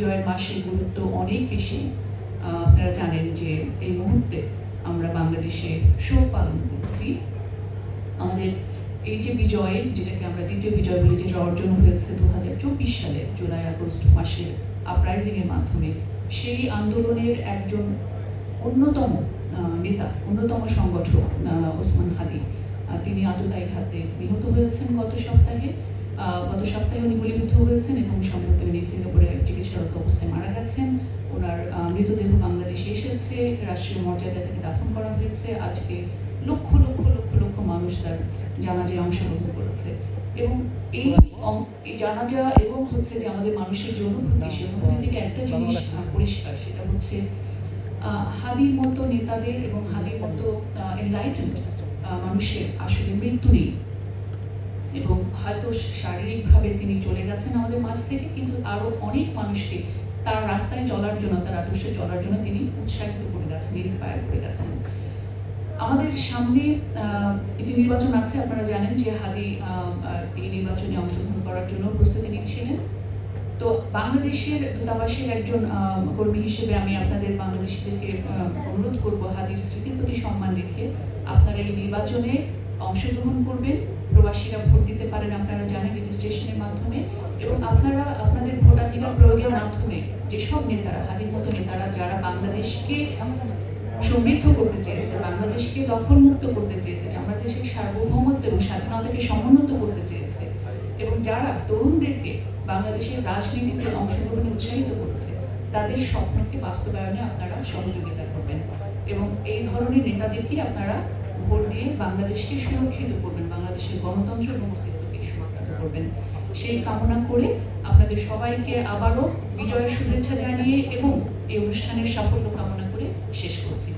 বিজয়ের মাসের গুরুত্ব অনেক বেশি। আপনারা জানেন যে এই মুহূর্তে আমরা বাংলাদেশে শোক পালন করছি। আমাদের এই যে বিজয়, যেটাকে আমরা দ্বিতীয় বিজয় বলি, যেটা অর্জন হয়েছে দু হাজার চব্বিশ সালে জুলাই আগস্ট মাসের আপরাইজিংয়ের মাধ্যমে, সেই আন্দোলনের একজন অন্যতম নেতা, অন্যতম সংগঠক ওসমান হাদি তিনি আততায়ীর হাতে নিহত হয়েছেন গত সপ্তাহে। গত সপ্তাহে উনি গুলিবিদ্ধ হয়েছেন এবং সম্ভবত উনি সিঙ্গাপুরে চিকিৎসারত অবস্থায় মারা গেছেন। ওনার মৃতদেহ বাংলাদেশে এসেছে। রাষ্ট্রীয় মর্যাদা থেকে দাফন করা হয়েছে। আজকে লক্ষ লক্ষ লক্ষ লক্ষ মানুষ তার জানাজায় অংশগ্রহণ করেছে। এবং এই এই জানাজা এবং হচ্ছে যে আমাদের মানুষের যে অনুভূতি সেই অনুভূতি থেকে একটা জিনিস পরিষ্কার, সেটা হচ্ছে হাদির মতো নেতাদের এবং হাদির মতো এনলাইটেন্ড মানুষের আসলে মৃত্যু নেই। এবং হয়তো শারীরিকভাবে তিনি চলে গেছেন আমাদের মাঝ থেকে, কিন্তু আরও অনেক মানুষকে তার রাস্তায় চলার জন্য, তার আদর্শে চলার জন্য তিনি উৎসাহিত করে গেছেন ইন্সপায়ার করে গেছেন। আমাদের সামনে একটি নির্বাচন আছে, আপনারা জানেন যে হাদি এই নির্বাচনে অংশগ্রহণ করার জন্য প্রস্তুতি নিচ্ছিলেন। তো বাংলাদেশের দূতাবাসের একজন কর্মী হিসেবে আমি আপনাদের বাংলাদেশিদেরকে অনুরোধ করব হাদির স্মৃতির প্রতি সম্মান রেখে আপনারা এই নির্বাচনে অংশগ্রহণ করবেন। প্রবাসীরা ভোট দিতে পারেন আপনারা জানেন রেজিস্ট্রেশনের মাধ্যমে এবং আপনারা আপনাদের ভোটাধিকার প্রয়োগের মাধ্যমে যেসব নেতারা হাদির মতো নেতারা, যারা বাংলাদেশকে সমৃদ্ধ করতে চেয়েছে, বাংলাদেশকে দখলমুক্ত করতে চেয়েছে বাংলাদেশের সার্বভৌমত্ব এবং স্বাধীনতাকে সমুন্নত করতে চেয়েছে এবং যারা তরুণদেরকে বাংলাদেশের রাজনীতিতে অংশগ্রহণে উৎসাহিত করেছে, তাদের স্বপ্নকে বাস্তবায়নে আপনারা সহযোগিতা করবেন এবং এই ধরনের নেতাদেরকে আপনারা ভোট দিয়ে বাংলাদেশকে সুরক্ষিত করবেন, বাংলাদেশের গণতন্ত্র এবং অস্তিত্বকে সুরক্ষিত করবেন। সেই কামনা করে আপনাদের সবাইকে আবারও বিজয়ের শুভেচ্ছা জানিয়ে এবং এই অনুষ্ঠানের সাফল্য কামনা করে শেষ করছি।